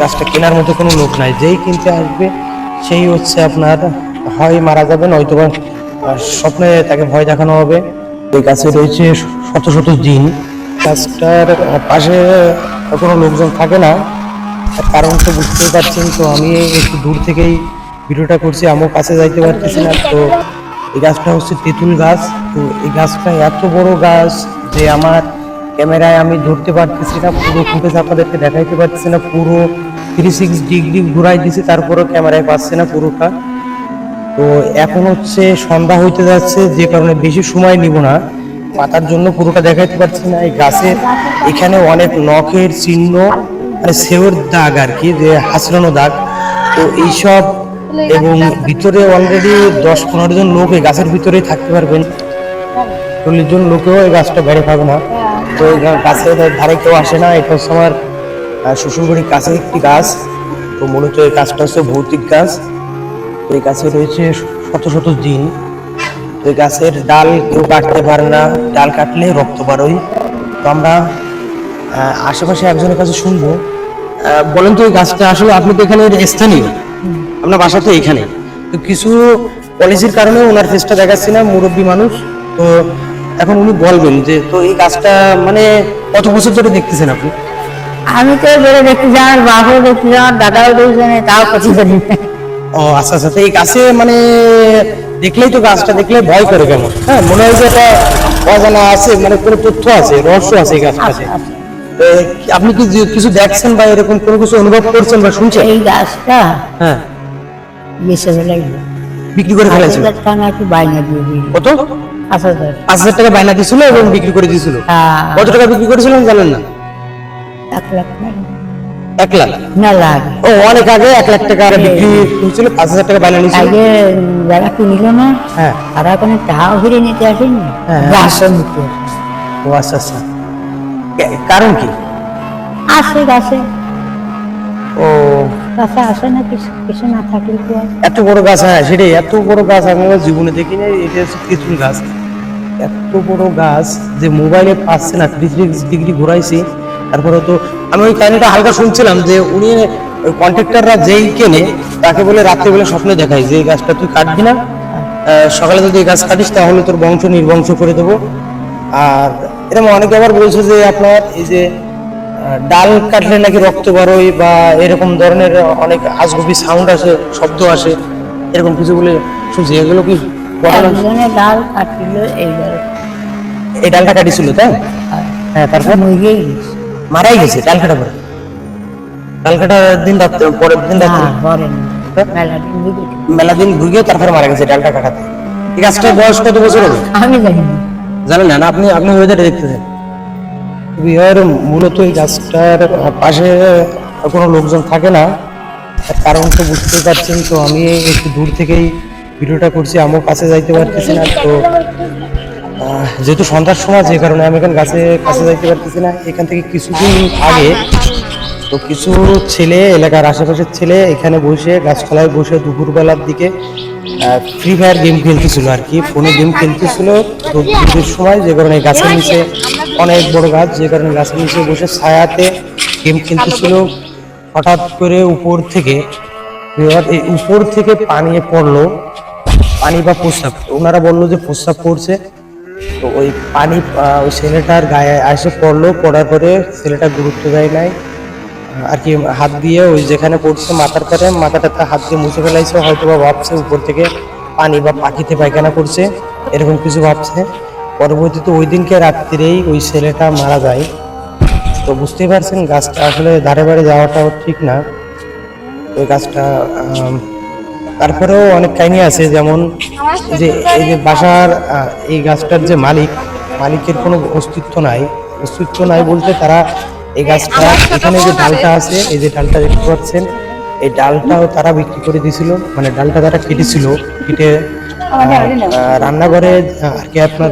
গাছটা কেনার মতো কোনো লোক নাই। যেই কিনতে আসবে, সেই হচ্ছে আপনার, হয় মারা যাবে নয়তো স্বপ্নে তাকে ভয় দেখানো হবে। এই গাছে রয়েছে শত শত দিন গাছটার পাশে কোনো লোকজন থাকে না। কারণ তো বুঝতেই পারছেন তো, আমি একটু দূর থেকেই ভিডিওটা করছি, আমিও কাছে যাইতে পারতেছি না। তো এই গাছটা হচ্ছে তেঁতুল গাছ। তো এই গাছটা এত বড় গাছ যে আমার ক্যামেরায় আমি ধরতে পারতেছি না, পুরো ফুটেজ আপনাদেরকে দেখাইতে পারতেছি না, পুরো থ্রি সিক্স ডিগ্রি ঘুরাই দিছি তারপরেও ক্যামেরায় পাচ্ছে না পুরোটা। তো এখন হচ্ছে সন্ধ্যা হইতে যাচ্ছে, যে কারণে বেশি সময় নিব না। পাতার জন্য পুরোটা দেখাইতে পারছি না, এই গাছের এখানে অনেক নখের চিহ্ন মানে সেওর দাগ আর কি, যে হাসরানো দাগ। তো এইসব এবং ভিতরে অলরেডি দশ পনেরো জন লোক এই গাছের ভিতরেই থাকতে পারবেন। চল্লিশ জন লোকেও এই গাছটা বেড়ে পাবে না। তো এই গাছের ধারে কেউ আসে না। এটা হচ্ছে আমার শ্বশুরবাড়ির কাছে একটি গাছ। তো মূলত এই গাছটা হচ্ছে ভৌতিক গাছ। তো এই গাছে রয়েছে শত শত দিন তো এই গাছের ডাল কেউ কাটতে পারে না। ডাল কাটলে রক্ত বারোই তো আমরা আশেপাশে একজনের কাছে শুনব। আহ, বলেন তো এই গাছটা আসলে আপনি তো এখানে স্থানীয়? আপনার বাসা তো এখানে তো কিছু পলিসির কারণে ওনার ফেসটা দেখাচ্ছি না মুরব্বী মানুষ। তো এখন উনি বলবেন যে তো এই গাছটা মানে কত বছর ধরে দেখতেছেন আপনি? আমি তো বেড়ে দেখতে যাই আমার বাবাও দেখতে যাই আমার দাদাও দেখতে জানে তাও করি না। ও আচ্ছা আচ্ছা তো এই গাছে মানে দেখলেই তো গাছটা দেখলে ভয় করে কেমন? হ্যাঁ মনে হয় যে এটা অজানা আছে মানে কোনো তথ্য আছে রহস্য আছে এই গাছটাতে আপনি কি কিছু দেখছেন বা এরকম কোনো কিছু অনুভব করছেন বা শুনছেন? এই গাছটা হ্যাঁ। বিক্রি করে ফেলেছিল টাকা দিয়ে কত? পাঁচ হাজার। পাঁচ হাজার টাকা বায়না দিয়েছিল এবং বিক্রি করে দিয়েছিল? হ্যাঁ, কত টাকা বিক্রি করেছিলেন জানেন না? এক লাখ এক লাখ? না লাগে ও অনেক আগে এক লাখ টাকা আর বিক্রি হয়েছিল পাঁচ হাজার টাকা বায়না নিয়েছিল। আগে যারা কিনিল না। হ্যাঁ। তারা কোনো টাকাও ফিরে নিতে আসেনি। হ্যাঁ। গাছও নিতে ও আচ্ছা আচ্ছা। কারণ কি? আসে গাছে ও। এত বড় গাছ হ্যাঁ সেটাই, এত বড় গাছ আমি আমার জীবনে দেখিনি, এটা হচ্ছে তেঁতুল গাছ। এত বড় গাছ যে মোবাইলে পাচ্ছে না থ্রি ডিগ্রি ঘুরাইছি। তারপরে তো আমি ওই কাহিনীটা হালকা শুনছিলাম যে উনি কন্ট্রাক্টররা যেই কেনে, তাকে বলে রাত্রে বেলা স্বপ্নে দেখায় যে এই গাছটা তুই কাটবি না সকালে যদি এই গাছ কাটিস তাহলে তোর বংশ নির্বংশ করে দেবো। আর এরকম অনেকে আবার বলছে যে আপনার এই যে ডাল কাটলে নাকি রক্ত বারোয় বা এরকম ধরনের অনেক আজগুবি সাউন্ড আসে শব্দ আসে এরকম কিছু বলে শুনছি। এগুলো কি একজনে ডাল কাটিল এইবার এই ডালটা কাটিছিল তাই? হ্যাঁ। তারপর? মারাই গেছে। ডাল কাটা পরে? ডাল কাটা দিন রাত্রে পরের দিন রাত্রে? মেলা দিন মেলা তারপরে মারা গেছে ডালটা কাটাতে। এই গাছটার বয়স কত বছর হবে? আমি জানি জানেন না না, আপনি আপনি ওয়েদারে দেখতেছেন বিহার মূলত এই গাছটার পাশে কোনো লোকজন থাকে না। কারণ তো বুঝতেই পারছেন, তো আমি একটু দূর থেকেই ভিডিওটা করছি, আমিও কাছে যাইতে পারতেছি না, তো যেহেতু সন্ধ্যার সময়, যে কারণে আমি এখন গাছে, কাছে যাইতে পারতেছি না। এখান থেকে কিছুদিন আগে তো কিছু ছেলে, এলাকার আশেপাশের ছেলে এখানে বসে, গাছতলায় বসে দুপুরবেলার দিকে ফ্রি ফায়ার গেম খেলতেছিল আর কি। ফোনে গেম খেলতেছিল, তো সময়, যে কারণে গাছের নিচে অনেক বড় গাছ, যে কারণে গাছের নিচে বসে ছায়াতে। গেম খেলতেছিল। হঠাৎ করে উপর থেকে উপর থেকে পানি পড়ল। পানি বা প্রস্রাব। ওনারা বলল যে প্রস্রাব পড়ছে। তো ওই পানি ওই ছেলেটার গায়ে এসে পড়ল। পড়ার পরে ছেলেটা গুরুত্ব দেয় নাই। আর কি হাত দিয়ে ওই যেখানে পড়ছে মাথার পরে মাথাটাতে হাত দিয়ে মুছে ফেলাইছে। হয়তো বা ভাবছে উপর থেকে পানি বা পাখিতে পায়খানা করছে। এরকম কিছু ভাবছে। পরবর্তীতে ওই দিনকে রাত্রিরেই ওই ছেলেটা মারা যায়। তো বুঝতেই পারছেন গাছটা আসলে ধারে বাড়ে যাওয়াটাও ঠিক না। ওই গাছটা তারপরেও অনেক কাহিনী আছে যেমন যে এই যে বাসার এই গাছটার যে মালিক মালিকের কোনো অস্তিত্ব নাই। অস্তিত্ব নাই বলতে তারা এই গাছটা এখানে যে ডালটা আছে এই যে ডালটা দেখতে পাচ্ছেন এই ডালটাও তারা বিক্রি করে দিয়েছিল। মানে ডালটা তারা কেটেছিল কেটে রান্নাঘরে আর কি আপনার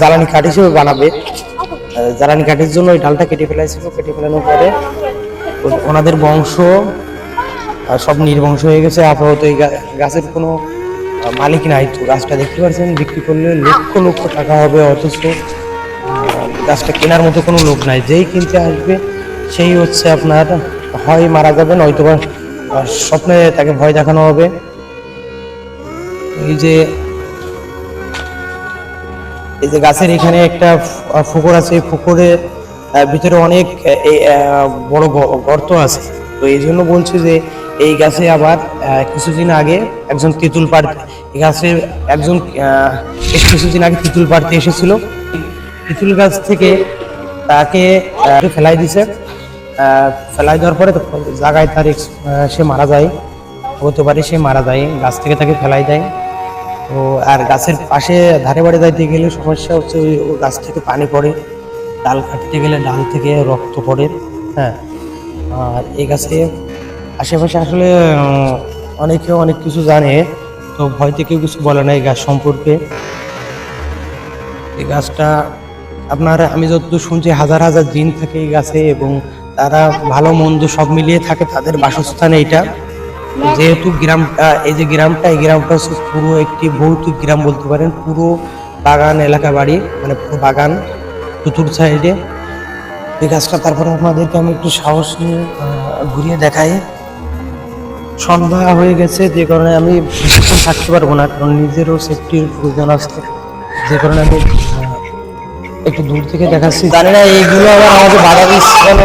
জ্বালানি কাঠ হিসেবে বানাবে। জ্বালানি কাঠের জন্য ওই ডালটা কেটে ফেলাইছিল। কেটে ফেলানোর পরে ওনাদের বংশ সব নির্বংশ হয়ে গেছে। আপাতত এই গাছের কোনো মালিক নাই। তো গাছটা দেখতে পাচ্ছেন বিক্রি করলে লক্ষ লক্ষ টাকা হবে। অথচ গাছটা কেনার মতো কোনো লোক নাই। যেই কিনতে আসবে সেই হচ্ছে আপনার হয় মারা যাবে নয়তো বা আহ, স্বপ্নে তাকে ভয় দেখানো হবে। এই যে এই যে গাছের এখানে একটা ফ- আহ, পুকুর আছে এই পুকুরের ভিতরে অনেক বড় গর্ত আছে। তো এই জন্য বলছি যে এই গাছে আবার কিছুদিন আগে একজন তেঁতুল পাড়তে এই গাছে একজন কিছুদিন আগে তেঁতুল পাড়তে এসেছিল। তেঁতুল গাছ থেকে তাকে ফেলাই দিছে। ফেলাই দেওয়ার পরে জায়গায় তার সে মারা যায়। হতে পারে সে মারা যায়, গাছ থেকে তাকে ফেলাই দেয়। তো আর গাছের পাশে ধারে বাড়ি যাইতে গেলে সমস্যা হচ্ছে ওই গাছ থেকে পানি পড়ে, ডাল কাটতে গেলে ডাল থেকে রক্ত পড়ে হ্যাঁ। আর এই গাছে আশেপাশে আসলে অনেকে অনেক কিছু জানে, তো ভয়তে কেউ কিছু বলে না এই গাছ সম্পর্কে। এই গাছটা, আপনার আমি যতদূর শুনছি, হাজার হাজার দিন থাকে এই গাছে এবং তারা ভালো মন্দ সব মিলিয়ে থাকে, তাদের বাসস্থান এইটা। যেহেতু গ্রামটা এই যে গ্রামটা, এই গ্রামটা হচ্ছে পুরো একটি ভৌতিক গ্রাম বলতে পারেন, পুরো বাগান, এলাকা বাড়ি মানে পুরো বাগান চতুর সাইডে। এই গাছটা তারপরে আপনাদেরকে আমি একটু সাহস নিয়ে ঘুরিয়ে দেখাই। সন্ধ্যা হয়ে গেছে, যে কারণে আমি বেশিক্ষণ থাকতে পারব না, কারণ নিজেরও সেফটির প্রয়োজন আছে। যে কারণে আমি একটু দূর থেকে দেখাচ্ছি। জানি না এইগুলো আবার আমাকে বাধা দিচ্ছে কেন?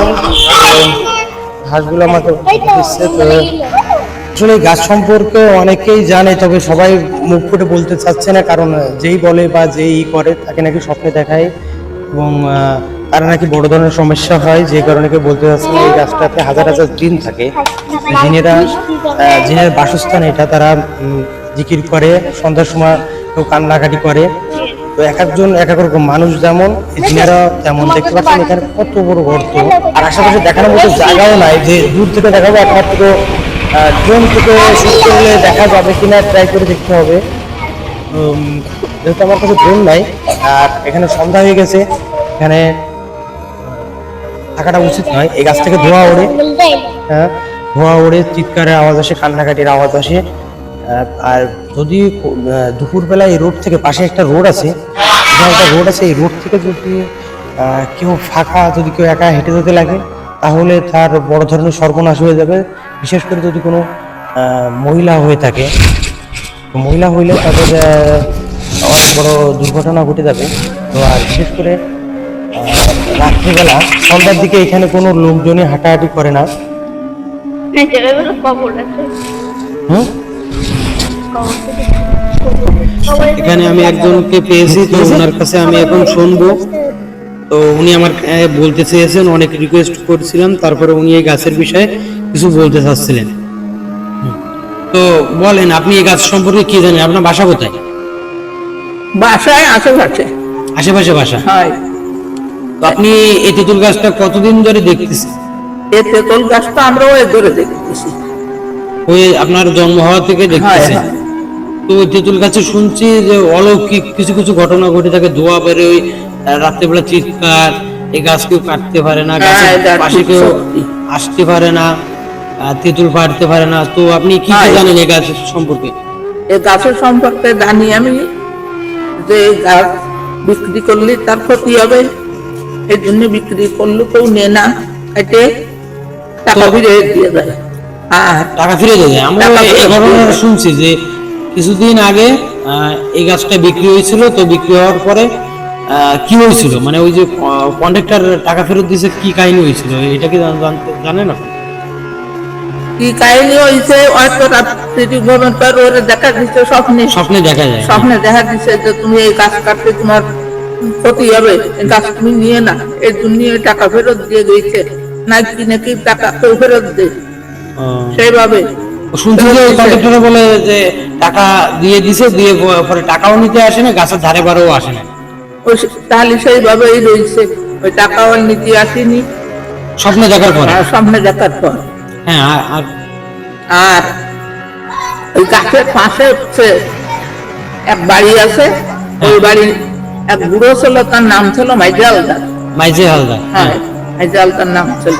তো হাঁসগুলো আমাকে দিচ্ছে তো আসলে গাছ সম্পর্কে অনেকেই জানে তবে সবাই মুখ ফুটে বলতে চাচ্ছে না কারণ যেই বলে বা যেই করে তাকে নাকি স্বপ্নে দেখায়। এবং তার নাকি বড় ধরনের সমস্যা হয় যে কারণে কেউ বলতে চাচ্ছে এই গাছটাতে হাজার হাজার দিন থাকে। যিনিরা আহ, যিনার বাসস্থান এটা তারা জিকির করে সন্ধ্যার সময় কেউ কান্নাকাটি করে। তো এক একজন, এক এক রকম মানুষ যেমন যিনারা তেমন দেখতে পাচ্ছেন এখানে কত বড় গর্ত আর আশেপাশে দেখানোর মতো জায়গাও নাই যে দূর থেকে দেখাবো, একমাত্র ড্রোন থেকে শুট করলে দেখা যাবে কিনা ট্রাই করে দেখতে হবে। যেহেতু আমার কাছে ড্রোন নাই, আর এখানে সন্ধ্যা হয়ে গেছে, এখানে থাকাটা উচিত নয়। এই গাছ থেকে ধোঁয়া ওড়ে। হ্যাঁ ধোঁয়া ওড়ে, চিৎকারের আওয়াজ আসে, কান্নাকাটির আওয়াজ আসে। আর যদি দুপুরবেলা এই রোড থেকে পাশে একটা রোড আছে একটা রোড আছে এই রোড থেকে যদি কেউ ফাঁকা যদি কেউ একা হেঁটে যেতে লাগে তাহলে তার বড় ধরনের সর্বনাশ হয়ে যাবে। বিশেষ করে যদি কোনো মহিলা হয়ে থাকে। মহিলা হইলে তাদের অনেক বড় দুর্ঘটনা ঘটে যাবে। তো আর বিশেষ করে রাত্রিবেলা সন্ধ্যার দিকে এখানে কোনো লোকজনই হাঁটাহাঁটি করে না। কবর আছে। হুম? এখানে আমি একজনকে পেয়েছি তো ওনার কাছে আমি এখন শুনব। তো উনি আমার বলতে চেয়েছেন অনেক রিকোয়েস্ট করছিলাম তারপরে উনি এই গাছের বিষয়ে কিছু বলতে চাচ্ছিলেন। তো বলেন আপনি এই গাছ সম্পর্কে কি জানেন? আপনার বাসা কোথায়? বাসায় আশেপাশে। আশেপাশে বাসা? হয়। তো আপনি এই তেঁতুল গাছটা কতদিন ধরে দেখতেছেন? এই তেঁতুল গাছটা আমরা ওই ধরে দেখতেছি। ওই আপনার জন্ম হওয়া থেকে হয় দেখতেছেন হয়। তো তেঁতুল গাছে শুনছি যে অলৌকিক কিছু কিছু ঘটনা ঘটে থাকে ধোয়া বেরোয় ওই রাত্রেবেলা চিৎকার এই গাছ কেউ কাটতে পারে না গাছের হ্যাঁ, পাশে কেউ আসতে পারে না তেঁতুল পাড়তে পারে না। তো আপনি কি হ্যাঁ। জানেন এই গাছের সম্পর্কে? এই গাছের সম্পর্কে জানি আমি যে গাছ বিক্রি করলে তার ক্ষতি হবে এই জন্য বিক্রি করলে কেউ নেয় না কেটে টাকা ফিরে দিয়ে দেয়। টাকা ফিরে যাবে আমরা এই ঘটনাটা শুনছি যে কিছুদিন আগে এই গাছটা বিক্রি হয়েছিল তো বিক্রি হওয়ার পরে কি হয়েছিল? মানে ওই যে কন্ট্রাক্টর টাকা ফেরত দিয়েছে কি কাহিনী হয়েছিল? এটা কি জানেন আপনি? কি কাহিনী হয়েছে রাত্রি ভ্রমণ পর ওরা দেখা দিচ্ছে স্বপ্নে। স্বপ্নে দেখা যায়। স্বপ্নে দেখা দিচ্ছে যে তুমি এই গাছ কাটতে তোমার ক্ষতি হবে গাছ তুমি নিয়ে না এই জন্য টাকা ফেরত দিয়ে দিয়েছে। নাকি নাকি টাকা কেউ ফেরত দে ও। সেইভাবে। শুনছি যে দিছে। বলে যে টাকা দিয়ে দিছে দিয়ে পরে টাকাও নিতে আসে না গাছের ধারে বারেও আসে না। তাহলে সেইভাবেই রয়েছে। ওই টাকাও নিতে আসেনি। স্বপ্নে দেখার পরে? আর সামনে দেখার পর। হ্যাঁ আর- আর ওই গাছের পাশে হচ্ছে এক বাড়ি আছে। ওই বাড়ির এক বুড়ো ছিল তার নাম ছিল মাইজালদার। মাইজে হালদার হ্যাঁ। মাইজালদার নাম ছিল।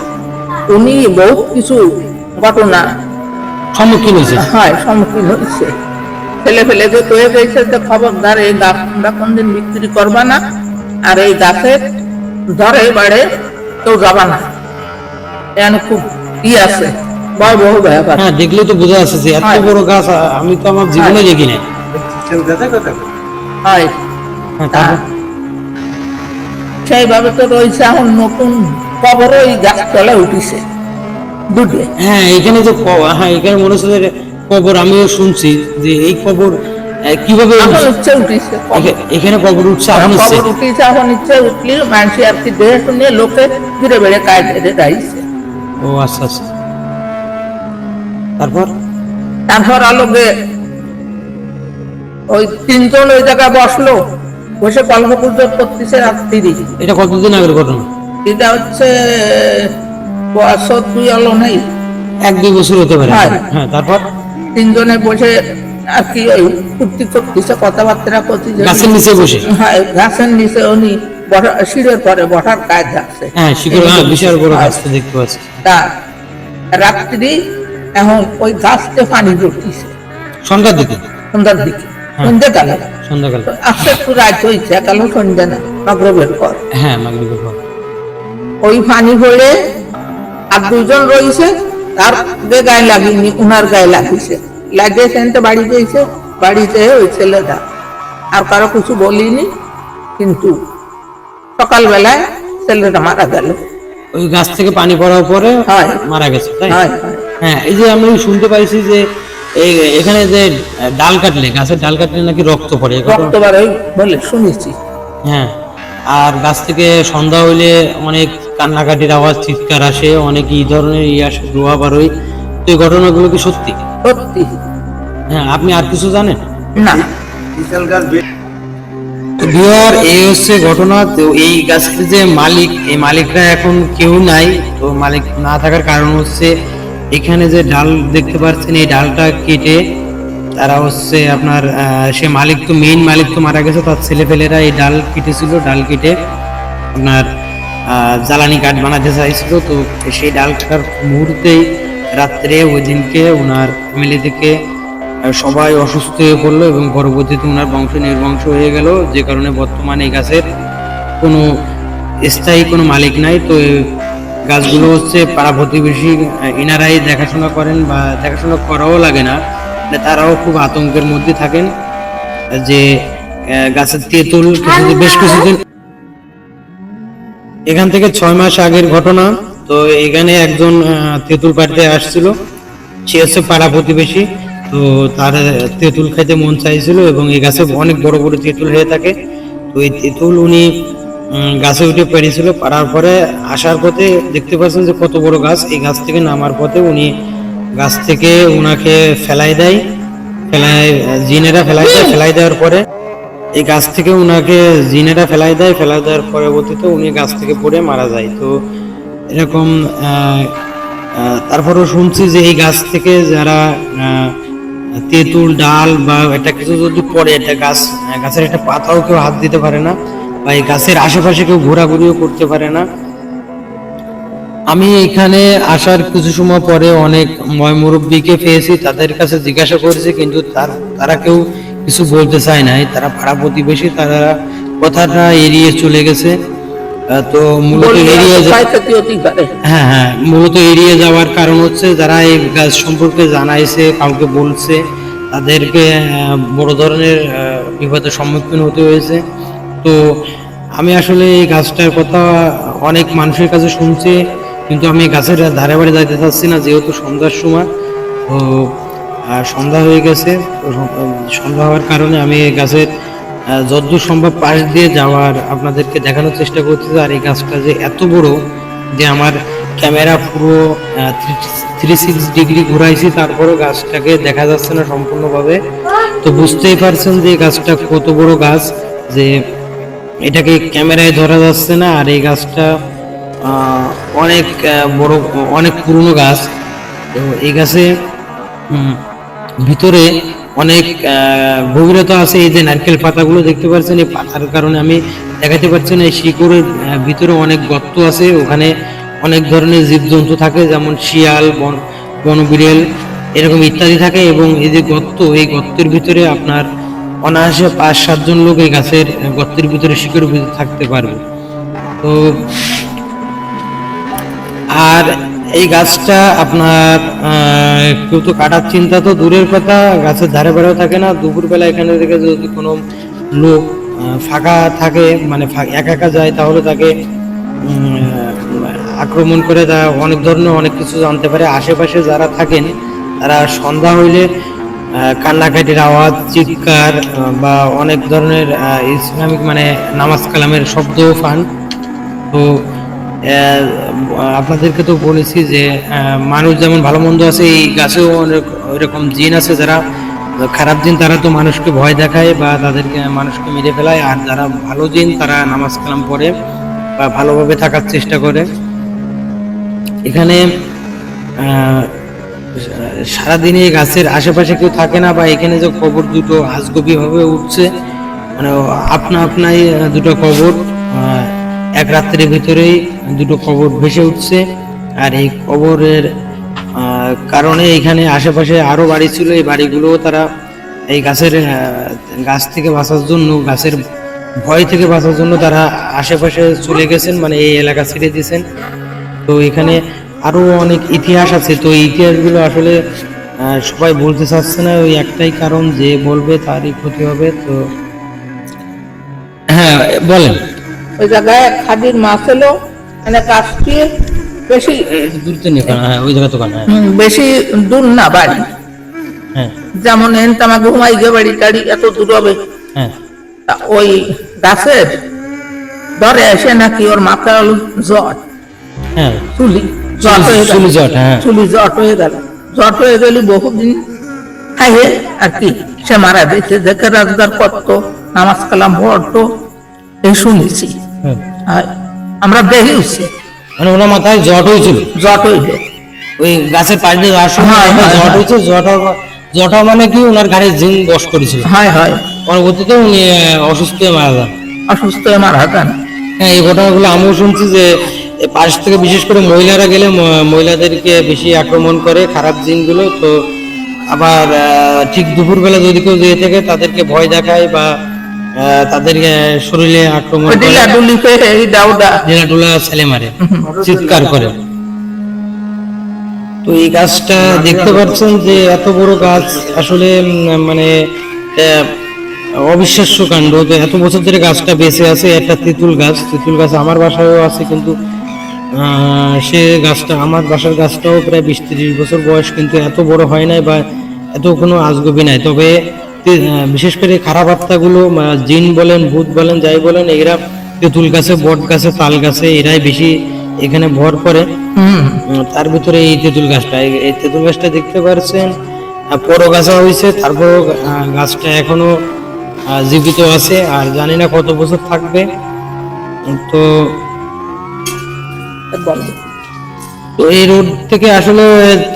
উনি বহুত কিছু ঘটনা। সম্মুখীন হয়েছে। হয় সম্মুখীন হয়েছে। ছেলে কয়ে গেছে যে খবরদার এই গাছ তোমরা কোনদিন বিক্রি করবা না আর এই গাছের ধরে বাড়ে কেউ যাবা না। এখানে খুব ই আছে ভয়াবহ ব্যাপার। হ্যাঁ দেখলে তো বোঝা যাচ্ছে যে এত হয়। বড় গাছ আমি তো আমার জীবনে দেখি না হয়। হ্যাঁ, তারপর? সেইভাবে তো রয়েছে এখন নতুন কবর ওই গাছ তলে উঠিছে। হ্যাঁ এখানে যে ক- হ্যাঁ এখানে মনে যে কবর আমিও শুনছি যে এই কবর কীভাবে এখন কবর উঠছে। এখন উঠছে কবর উঠিছে এখন ইচ্ছে উঠলি মানুষ আর কি দেহে শুনে লোকে ঘুরে বেড়ে কাজ ও আচ্ছা আচ্ছা। তারপর? তারপর আলোকে ওই তিনজন ওই জায়গায় বসল বসে গল্প গুজব করতেছে রাত্রি এটা কতদিন আগের ঘটনা? এটা হচ্ছে বছর দুই আলো নেই? এক দুই বছর হতে পারে। হ্যাঁ। তারপর? তিনজনে বসে আর কি ওই ফুর্তি করতেছে কথাবার্তা করতেছে গাছের নিচে বসে? হ্যাঁ গাছের নিচে উনি সিঁড়ের পরে বসার কাজ আছে। হ্যাঁ শিকড় হ্যাঁ বিশাল বড় গাছ তো দেখতে পাচ্ছি। তা রাত্রি এখন ওই গাছতে পানি পড়তেছে সন্ধ্যার দিকে? সন্ধ্যার দিকে। হ্যাঁ। সন্ধ্যাকালে। সন্ধ্যাকালে। আস্তে একটু রাত হয়েছে একালে সন্ধ্যা না মাগরবের পর। হ্যাঁ মাগরিবের পর। ওই পানি পড়ে আর দুজন রয়েছে তার যে গায়ে লাগিনি উনার গায়ে লাগিয়েছে লাগিয়েছেন তো বাড়ি গেছে বাড়িতে ওই ছেলেটা। আর কারও কিছু বলিনি কিন্তু সকালবেলায় ছেলেটা মারা গেল। ওই গাছ থেকে পানি পড়ার পরে মারা গেছে তাই? হয়, এই যে আমি শুনতে পাইছি যে এখানে যে ডাল কাটলে গাছের ডাল কাটলে নাকি রক্ত পড়ে রক্ত বারোই বলে শুনেছি। হ্যাঁ। আর গাছ থেকে সন্ধ্যা হইলে অনেক কান্নাকাটির আওয়াজ চিৎকার আসে অনেক এই ধরনের ইয়ে আসে ধোয়া বারোই তো এই ঘটনাগুলো কি সত্যি? সত্যি। হ্যাঁ আপনি আর কিছু জানেন? না। তো বিহার এই হচ্ছে ঘটনা তো এই গাছের যে মালিক এই মালিকরা এখন কেউ নাই তো মালিক না থাকার কারণ হচ্ছে এখানে যে ডাল দেখতে পাচ্ছেন এই ডালটা কেটে তারা হচ্ছে আপনার সে মালিক তো মেইন মালিক তো মারা গেছে, তার ছেলে ফেলেরা এই ডাল কেটেছিল, ডাল কেটে আপনার জ্বালানি কাঠ বানাতে চাইছিল। তো সেই ডাল কাটার মুহূর্তেই রাত্রে ওই দিনকে ওনার ফ্যামিলি থেকে সবাই অসুস্থ হয়ে পড়ল এবং পরবর্তীতে ওনার বংশ নির্বংশ হয়ে গেল। যে কারণে বর্তমানে এই গাছের কোনো স্থায়ী কোনো মালিক নাই। তো গাছগুলো হচ্ছে পাড়া প্রতিবেশী এনারাই দেখাশোনা করেন বা দেখাশোনা করাও লাগে না। তারাও খুব আতঙ্কের মধ্যে থাকেন যে গাছের তেঁতুল বেশ কিছুদিন এখান থেকে ছয় মাস আগের ঘটনা। তো এখানে একজন তেঁতুল পাড়তে আসছিল। সে হচ্ছে পাড়া প্রতিবেশী। তো তার তেঁতুল খাইতে মন চাইছিল এবং এই গাছে অনেক বড় বড় তেঁতুল হয়ে থাকে। তো এই তেঁতুল উনি গাছে উঠে পেরেছিল পাড়ার পরে আসার পথে দেখতে পাচ্ছেন যে কত বড় গাছ। এই গাছ থেকে নামার পথে উনি গাছ থেকে ওনাকে ফেলাই দেয়, ফেলাই, জিনেরা ফেলাই দেয়, ফেলাই দেওয়ার পরে এই গাছ থেকে ওনাকে জিনেরা ফেলাই দেয়, ফেলাই দেওয়ার পরবর্তীতে উনি গাছ থেকে পড়ে মারা যায়। তো এরকম তারপরেও শুনছি যে এই গাছ থেকে যারা তেঁতুল, ডাল বা একটা কিছু যদি পড়ে, একটা গাছ, গাছের একটা পাতাও কেউ হাত দিতে পারে না বা এই গাছের আশেপাশে কেউ ঘোরাঘুরিও করতে পারে না আমি এখানে আসার কিছু সময় পরে অনেক ময় মুরব্বীকে পেয়েছি তাদের কাছে জিজ্ঞাসা করেছি কিন্তু তার তারা কেউ কিছু বলতে চায় নাই। তারা পাড়া প্রতিবেশী তারা কথাটা এড়িয়ে চলে গেছে। তো মূলত এড়িয়ে হ্যাঁ হ্যাঁ মূলত এড়িয়ে যাওয়ার কারণ হচ্ছে যারা এই গাছ সম্পর্কে জানাইছে কাউকে বলছে তাদেরকে বড় ধরনের বিপদের সম্মুখীন হতে হয়েছে। তো আমি আসলে এই গাছটার কথা অনেক মানুষের কাছে শুনছি। কিন্তু আমি গাছের ধারে বাড়ি যাইতে চাচ্ছি না, যেহেতু সন্ধ্যার সময়। তো সন্ধ্যা হয়ে গেছে। সন্ধ্যা হওয়ার কারণে আমি এই গাছের যতদূর সম্ভব পাশ দিয়ে যাওয়ার আপনাদেরকে দেখানোর চেষ্টা করতেছি আর এই গাছটা যে এত বড় যে আমার ক্যামেরা পুরো থ্রি সিক্স ডিগ্রি ঘুরাইছি, তারপরও গাছটাকে দেখা যাচ্ছে না সম্পূর্ণভাবে। তো বুঝতেই পারছেন যে গাছটা কত বড় গাছ, যে এটাকে ক্যামেরায় ধরা যাচ্ছে না, আর এই গাছটা অনেক বড়, অনেক পুরনো গাছ। তো এই গাছে ভিতরে অনেক গভীরতা আছে। এই যে নারকেল পাতাগুলো দেখতে পাচ্ছেন, এই পাতার কারণে আমি দেখাতে পারছি না। এই শিকড়ের ভিতরে অনেক গর্ত আছে। ওখানে অনেক ধরনের জীবজন্তু থাকে, যেমন শিয়াল, বন বনবিড়েল এরকম ইত্যাদি থাকে। এবং এই যে গর্ত, এই গর্তের ভিতরে আপনার অনায়াসে পাঁচ সাতজন লোক এই গাছের, গর্তের ভিতরে শিকড় থাকতে পারবে। তো আর এই গাছটা আপনার কেউ তো কাটার চিন্তা তো দূরের কথা, গাছের ধারে বেড়াও থাকে না। দুপুরবেলা এখানে থেকে যদি কোনো লোক ফাঁকা থাকে মানে একা একা যায়, তাহলে তাকে আক্রমণ করে তা অনেক ধরনের অনেক কিছু জানতে পারে। আশেপাশে যারা থাকেন, তারা সন্ধ্যা হইলে কান্নাকাটির আওয়াজ, চিৎকার বা অনেক ধরনের ইসলামিক মানে নামাজ কালামের শব্দও পান। তো আপনাদেরকে তো বলেছি যে মানুষ যেমন ভালো মন্দ আছে, এই গাছেও অনেক ওইরকম জিন আছে যারা খারাপ জিন, তারা তো মানুষকে ভয় দেখায় বা তাদেরকে মানুষকে মেরে ফেলায়। আর যারা ভালো জিন, তারা নামাজ কালাম পড়ে বা ভালোভাবে থাকার চেষ্টা করে। এখানে সারাদিনে গাছের আশেপাশে কেউ থাকে না বা এখানে যে কবর দুটো আজগবি ভাবে উঠছে মানে আপনা আপনাই দুটো কবর এক রাত্রির ভিতরেই দুটো কবর ভেসে উঠছে। আর এই কবরের কারণে এখানে আশেপাশে আরও বাড়ি ছিল। এই বাড়িগুলো তারা এই গাছের গাছ থেকে বাঁচার জন্য, গাছের ভয় থেকে বাঁচার জন্য তারা আশেপাশে চলে গেছেন মানে এই এলাকা ছেড়ে দিয়েছেন। তো এখানে আরও অনেক ইতিহাস আছে। তো এই ইতিহাসগুলো আসলে সবাই বলতে চাচ্ছে না। ওই একটাই কারণ যে বলবে তারই ক্ষতি হবে। তো হ্যাঁ বলেন। ওই জায়গায় এক খাদির মাছ এলো মানে কাজটি বেশি দূরতে নেই হ্যাঁ ওই জায়গা তো হ্যাঁ। বেশি দূর না বাড়ি। হ্যাঁ। যেমন এন তামা ঘুমাই গে বাড়ি টাড়ি এত দূর হবে। হ্যাঁ। ওই গাছের ধরে এসে নাকি ওর মাথা হলো জট। হ্যাঁ। চুলি জট হয়ে গেল। চুলি জট হ্যাঁ। হয়ে গেল। জট হয়ে গেলি বহুদিন খাইয়ে আর কি? সে মারা দিয়েছে দেখে রাজগার করতো নামাজ কালাম পড়তো এই শুনেছি। আমরা দেখেছি মানে ওনার মাথায় জট হয়েছিল? জট হইল। ওই গাছের পাশ দিয়ে যাওয়ার সময় জট হ্যাঁ। হয়েছে জটা জটা মানে কি ওনার ঘাড়ে জিন বস করেছিল? হয় হয়। পরবর্তীতে উনি অসুস্থ হয়ে মারা যান। অসুস্থ হয়ে মারা যান। হ্যাঁ এই ঘটনাগুলো আমিও শুনছি যে পাশ থেকে বিশেষ করে মহিলারা গেলে মহিলাদেরকে বেশি আক্রমণ করে খারাপ জিনগুলো তো আবার ঠিক দুপুরবেলা যদি কেউ যেয়ে থাকে তাদেরকে ভয় দেখায় বা তাদের শরীরে আক্রমণ ছেলে মারে চিৎকার করে। তো এই গাছটা দেখতে পাচ্ছেন যে এত বড় গাছ আসলে মানে অবিশ্বাস্য কাণ্ড তো এত বছর ধরে গাছটা বেঁচে আছে একটা তেঁতুল গাছ তেঁতুল গাছ আমার বাসায়ও আছে কিন্তু আহ, সে গাছটা আমার বাসার গাছটাও প্রায় বিশ তিরিশ বছর বয়স কিন্তু এত বড় হয় নাই বা এত কোনো আজগবি নাই। তবে বিশেষ করে খারাপ আত্মাগুলো জিন বলেন ভূত বলেন যাই বলেন এরা তেঁতুল গাছে বট গাছে তাল গাছে এরাই বেশি এখানে ভর করে। তার ভিতরে এই তেঁতুল গাছটা এই- তেঁতুল গাছটা দেখতে পাচ্ছেন পরো গাছা হয়েছে তারপর গাছটা এখনও জীবিত আছে আর জানি না কত বছর থাকবে। তো তো এই রোড থেকে আসলে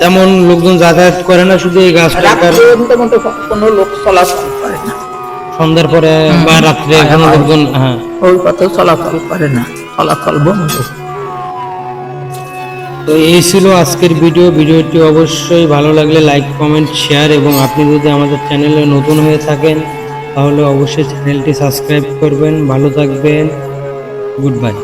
তেমন লোকজন যাতায়াত করে না শুধু এই গাছটা কোনো লোক চলাচল করে না। সন্ধ্যার পরে বা রাত্রে কোনো লোকজন হ্যাঁ। ওই পথে চলাচল করে না চলাচল বন্ধ। তো এই ছিল আজকের ভিডিও। ভিডিওটি অবশ্যই ভালো লাগলে লাইক কমেন্ট শেয়ার এবং আপনি যদি আমাদের চ্যানেলে নতুন হয়ে থাকেন তাহলে অবশ্যই চ্যানেলটি সাবস্ক্রাইব করবেন। ভালো থাকবেন। Good bye.